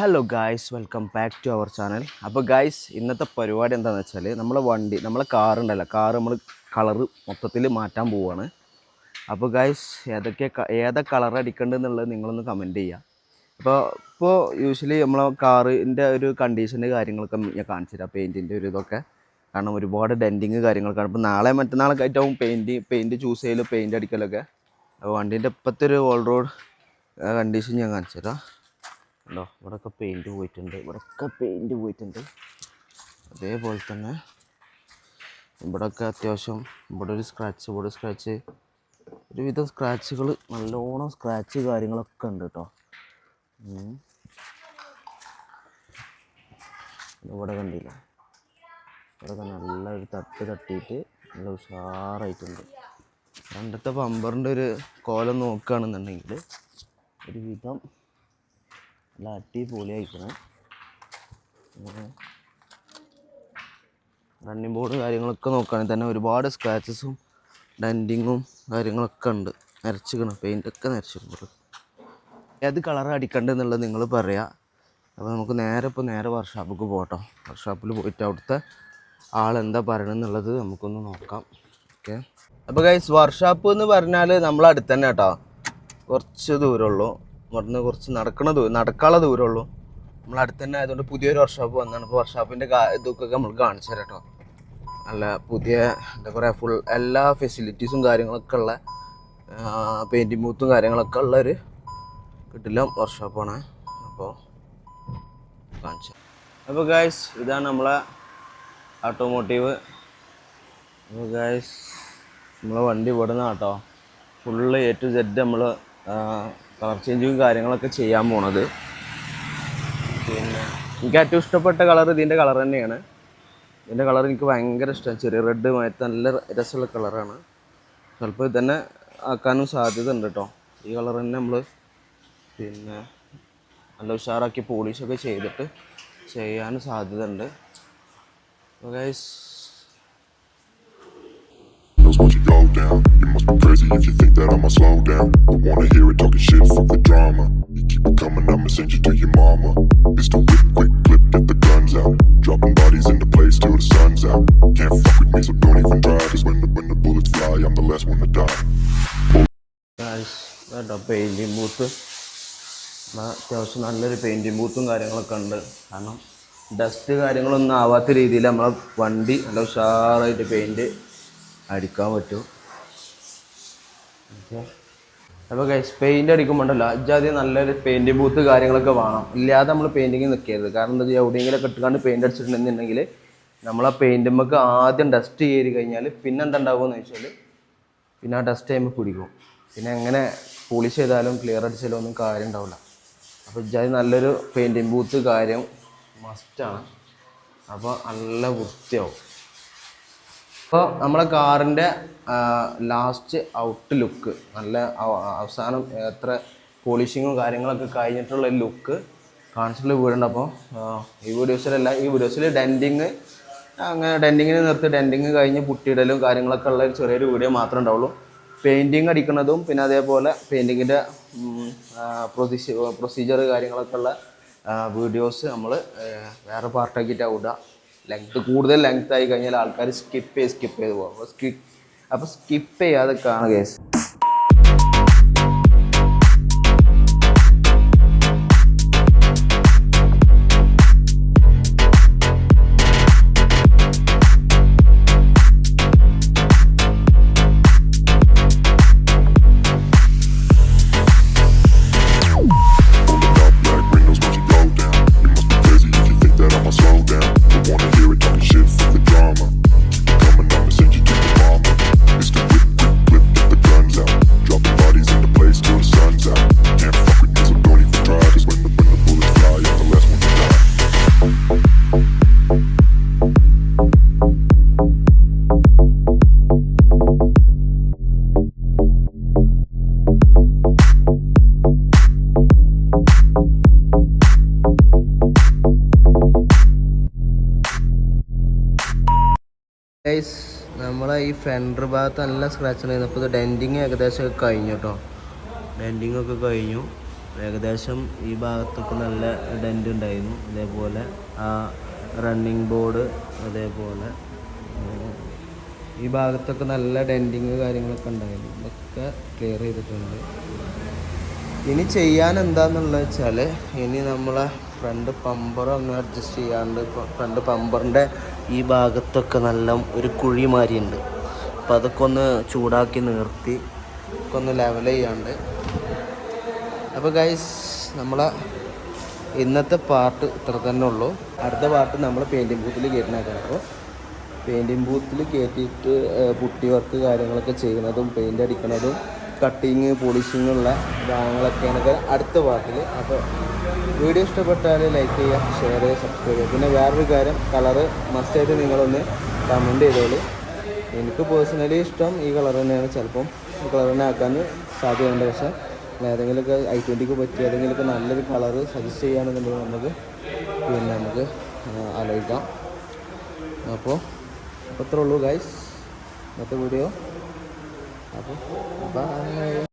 Hello guys welcome back to our channel അപ്പോൾ guys ഇന്നത്തെ പരിപാടി എന്താണെന്ന് വെച്ചാൽ നമ്മളെ വണ്ടി നമ്മളെ കാർ ഉണ്ടല്ലോ. കാർ നമ്മൾ കളറ് മൊത്തത്തിൽ മാറ്റാൻ പോവുകയാണ് അപ്പോൾ ഗായ്സ് ഏതൊക്കെ ഏതൊക്കെ ഏതാ കളർ അടിക്കേണ്ടതെന്നുള്ളത് നിങ്ങളൊന്ന് കമന്റ് ചെയ്യുക അപ്പോൾ ഇപ്പോൾ യൂഷ്വലി നമ്മളെ കാറിന്റെ ഒരു കണ്ടീഷന്റെ കാര്യങ്ങളൊക്കെ ഞാൻ കാണിച്ചു തരാം പെയിന്റിന്റെ ഒരു ഇതൊക്കെ. കാരണം ഒരുപാട് ഡെന്റിങ് കാര്യങ്ങളൊക്കെ ഇപ്പോൾ നാളെ മറ്റന്നാളൊക്കെ ആയിട്ടാവും പെയിന്റ് പെയിന്റ് ചൂസ് ചെയ്യലും പെയിന്റ് അടിക്കലൊക്കെ. അപ്പോൾ വണ്ടീന്റെ ഇപ്പോഴത്തെ ഒരു ഓൾ റോഡ് കണ്ടീഷൻ ഞാൻ കാണിച്ചു തരാം ഉണ്ടോ ഇവിടെയൊക്കെ പെയിന്റ് പോയിട്ടുണ്ട്. ഇവിടെയൊക്കെ പെയിന്റ് പോയിട്ടുണ്ട്. അതേപോലെ തന്നെ ഇവിടെയൊക്കെ അത്യാവശ്യം ഇവിടെ ഒരു സ്ക്രാച്ച് ഇവിടെ സ്ക്രാച്ച് ഒരുവിധം സ്ക്രാച്ചുകൾ നല്ലോണം സ്ക്രാച്ച് കാര്യങ്ങളൊക്കെ ഉണ്ട് കേട്ടോ. ഇവിടെ കണ്ടില്ല? ഇവിടെയൊക്കെ നല്ല ഒരു തട്ട് തട്ടിയിട്ട് നല്ല ഉഷാറായിട്ടുണ്ട്. പണ്ടത്തെ പമ്പറിന്റെ ഒരു കോലം നോക്കുകയാണെന്നുണ്ടെങ്കിൽ ഒരുവിധം നല്ല അടിപൊളിയായിരിക്കണം. റണ്ണിങ് ബോർഡ് കാര്യങ്ങളൊക്കെ നോക്കുകയാണെങ്കിൽ തന്നെ ഒരുപാട് സ്ക്രാച്ചസും ഡന്റിങ്ങും കാര്യങ്ങളൊക്കെ ഉണ്ട്. നരച്ചിക്കണം പെയിന്റൊക്കെ നരച്ചിട്ടുണ്ട്. ഏത് കളറാണ് അടിക്കേണ്ടതെന്നുള്ളത് നിങ്ങൾ പറയുക അപ്പോൾ നമുക്ക് നേരെ ഇപ്പോൾ നേരെ വർക്ക്ഷോപ്പിലേക്ക് പോകട്ടോ. വർക്ക്ഷോപ്പിൽ പോയിട്ട് അവിടുത്തെ ആളെന്താ പറയണമെന്നുള്ളത് നമുക്കൊന്ന് നോക്കാം. ഓക്കെ. അപ്പോൾ ഗൈസ് വർക്ക്ഷോപ്പ് എന്ന് പറഞ്ഞാൽ നമ്മളടുത്തന്നെ കേട്ടോ. കുറച്ച് ദൂരമുള്ളൂ. ഇവിടുന്ന് കുറച്ച് നടക്കണ ദൂരം നടക്കാനുള്ള ദൂരമുള്ളൂ നമ്മൾ അടുത്ത് തന്നെ ആയതുകൊണ്ട് പുതിയൊരു വർക്ക്ഷോപ്പ് വന്നാണ്. ഇപ്പോൾ വർക്ക്ഷോപ്പിന്റെ ഇതൊക്കെ നമ്മൾ കാണിച്ചു തരാം കേട്ടോ നല്ല പുതിയ എന്താ പറയുക ഫുൾ എല്ലാ ഫെസിലിറ്റീസും കാര്യങ്ങളൊക്കെ ഉള്ള പെയിന്റിങ് ബൂത്തും കാര്യങ്ങളൊക്കെ ഉള്ളൊരു കിട്ടില്ല വർക്ക്ഷോപ്പാണ് അപ്പോൾ കാണിച്ചു അപ്പോൾ ഗായ്സ് ഇതാണ് നമ്മളെ ഓട്ടോമോട്ടീവ് അപ്പോൾ ഗായ്സ് നമ്മളെ വണ്ടി ഇവിടുന്ന കേട്ടോ ഫുള്ള് എ ടു സെഡ് നമ്മൾ കളർ ചേഞ്ചും കാര്യങ്ങളൊക്കെ ചെയ്യാൻ പോണത്. പിന്നെ എനിക്ക് ഏറ്റവും ഇഷ്ടപ്പെട്ട കളർ ഇതിന്റെ കളർ തന്നെയാണ്. ഇതിന്റെ കളർ എനിക്ക് ഭയങ്കര ഇഷ്ടമാണ് ചെറിയ റെഡ് മാറ്റി നല്ല രസമുള്ള കളറാണ്. ചിലപ്പോൾ ഇത് തന്നെ ആക്കാനും സാധ്യത ഉണ്ട് കേട്ടോ ഈ കളർ തന്നെ നമ്മൾ പിന്നെ നല്ല ഉഷാറാക്കി പോളിഷൊക്കെ ചെയ്തിട്ട് ചെയ്യാനും സാധ്യത ഉണ്ട് guys Knows once you go down, crazy if you think that I'ma slow down. I wanna hear it talking shit, fuck the drama. You keep it coming, I'ma send you to your mama. Pistol whip, quick clip, get the guns out. Dropping bodies into place till the sun's out. Can't fuck with me, so don't even try. Cause when the, when the bullets fly, I'm the last one to die. Guys, കേട്ടോ painting booth അത്യാവശ്യം നല്ലൊരു painting ബൂത്തും കാര്യങ്ങളൊക്കെ ഉണ്ട് കാരണം dust കാര്യങ്ങളൊന്നും ആവാത്ത രീതിയിൽ നമ്മളെ വണ്ടി നല്ല ഉഷാറായിട്ട് പെയിന്റ് അടിക്കാൻ പറ്റും അപ്പോൾ ഗൈസ് പെയിന്റ് അടിക്കുമ്പോണ്ടല്ലോ അജാദ്യം നല്ലൊരു പെയിന്റ് ബൂത്ത് കാര്യങ്ങളൊക്കെ വേണം. ഇല്ലാതെ നമ്മൾ പെയിന്റിങ് നിൽക്കരുത് കാരണം എന്താ വെച്ചാൽ എവിടെയെങ്കിലും ഇട്ടുകൊണ്ട് പെയിന്റ് അടിച്ചിട്ടുണ്ടെന്നുണ്ടെങ്കിൽ ആ പെയിന്റുമ്മക്ക് ആദ്യം ഡസ്റ്റ് ചെയ്ത് കഴിഞ്ഞാൽ പിന്നെ എന്തുണ്ടാവുമെന്ന് വെച്ചാൽ പിന്നെ ആ ഡസ്റ്റ് ചെയ്യുമ്പോൾ കുടിക്കും പിന്നെ എങ്ങനെ പോളിഷ് ചെയ്താലും ക്ലിയർ അടിച്ചാലും ഒന്നും കാര്യം ഉണ്ടാവില്ല അപ്പോൾ ഇജാതി നല്ലൊരു പെയിന്റിങ് ബൂത്ത് കാര്യം മസ്റ്റാണ് അപ്പോൾ നല്ല വൃത്തിയാവും. അപ്പോൾ നമ്മുടെ കാറിന്റെ ലാസ്റ്റ് ഔട്ട് ലുക്ക് നല്ല അവസാനം എത്ര പോളിഷിങ്ങും കാര്യങ്ങളൊക്കെ കഴിഞ്ഞിട്ടുള്ള ലുക്ക് കാണിച്ചിട്ടുള്ള വീടുണ്ട്. അപ്പോൾ ഈ വീഡിയോസിലല്ല ഈ വീഡിയോസിൽ ഡെന്റിങ് അങ്ങനെ ഡെന്റിങ്ങിന് നിർത്തി ഡെന്റിങ് കഴിഞ്ഞ് പുട്ടിയിടലും കാര്യങ്ങളൊക്കെ ഉള്ള ഒരു ചെറിയൊരു വീഡിയോ മാത്രമേ ഉണ്ടാവുള്ളൂ. പെയിന്റിങ് അടിക്കുന്നതും പിന്നെ അതേപോലെ പെയിന്റിങ്ങിന്റെ പ്രൊസീജർ പ്രൊസീജിയർ കാര്യങ്ങളൊക്കെ ഉള്ള വീഡിയോസ് നമ്മൾ വേറെ പാർട്ടാക്കിയിട്ടാണ് വിടുക ലെങ്ത് കൂടുതൽ ലെങ്ത് ആയി കഴിഞ്ഞാൽ ആൾക്കാർ സ്കിപ്പ് ചെയ്ത് സ്കിപ്പ് ചെയ്ത് പോകും. അപ്പോൾ സ്കിപ്പ് ചെയ്യാതെ കാണുക കേസ് ഗൈസ് നമ്മളെ ഈ ഫ്രണ്ട് ഭാഗത്ത് നല്ല സ്ക്രാച്ച് ഉണ്ടായിരുന്നു. അപ്പോൾ ഇത് ഡെന്റിങ് ഏകദേശം കഴിഞ്ഞു കേട്ടോ ഡെന്റിങ് ഒക്കെ കഴിഞ്ഞു. ഏകദേശം ഈ ഭാഗത്തൊക്കെ നല്ല ഡെന്റ് ഉണ്ടായിരുന്നു. അതേപോലെ ആ റണ്ണിങ് ബോർഡ് അതേപോലെ ഈ ഭാഗത്തൊക്കെ നല്ല ഡെന്റിങ് കാര്യങ്ങളൊക്കെ ഉണ്ടായിരുന്നു. ഇതൊക്കെ ക്ലിയർ ചെയ്തിട്ടുണ്ട്. ഇനി ചെയ്യാൻ എന്താണെന്നുള്ളത് വെച്ചാൽ ഇനി നമ്മളെ ഫ്രണ്ട് പമ്പർ ഒന്ന് അഡ്ജസ്റ്റ് ചെയ്യാണ്ട് ഫ്രണ്ട് പമ്പറിന്റെ ഈ ഭാഗത്തൊക്കെ നല്ല ഒരു കുഴി മാരിയുണ്ട്. അപ്പോൾ അതൊക്കെ ഒന്ന് ചൂടാക്കി നിർത്തി ഒക്കെ ഒന്ന് ലെവൽ ചെയ്യാണ്ട്. അപ്പോൾ ഗൈസ് നമ്മളെ ഇന്നത്തെ പാർട്ട് ഇത്ര തന്നെ ഉള്ളൂ. അടുത്ത പാർട്ട് നമ്മൾ പെയിന്റിങ് ബൂത്തിൽ കയറ്റുന്നതാണ് അപ്പോൾ പെയിന്റിങ് ബൂത്തിൽ കയറ്റിയിട്ട് പുട്ടി വർക്ക് കാര്യങ്ങളൊക്കെ ചെയ്യുന്നതും പെയിന്റ് അടിക്കുന്നതും കട്ടിങ് പോളിഷിങ്ങുള്ള ഭാഗങ്ങളൊക്കെയാണ് അടുത്ത പാർട്ടിൽ അപ്പോൾ വീഡിയോ ഇഷ്ടപ്പെട്ടാൽ ലൈക്ക് ചെയ്യുക ഷെയർ ചെയ്യുക സബ്സ്ക്രൈബ് ചെയ്യുക. പിന്നെ വേറൊരു കാര്യം കളറ് മസ്റ്റായിട്ട് നിങ്ങളൊന്ന് കമന്റ് ചെയ്തോളൂ. എനിക്ക് പേഴ്സണലി ഇഷ്ടം ഈ കളർ തന്നെയാണ്. ചിലപ്പം ഈ കളർ തന്നെ ആക്കാൻ സാധ്യതയുണ്ട്. പക്ഷേ ഏതെങ്കിലുമൊക്കെ ഐ ട്വന്റിക്ക് പറ്റിയ ഏതെങ്കിലുമൊക്കെ നല്ലൊരു കളറ് സജസ്റ്റ് ചെയ്യുകയാണെന്നുണ്ടെങ്കിൽ നമുക്ക് പിന്നെ നമുക്ക് ആലോചിക്കാം. അപ്പോൾ അപ്പോൾ അത്രേ ഉള്ളൂ ഗൈസ് ഇന്നത്തെ വീഡിയോ അപ്പോൾ ബൈ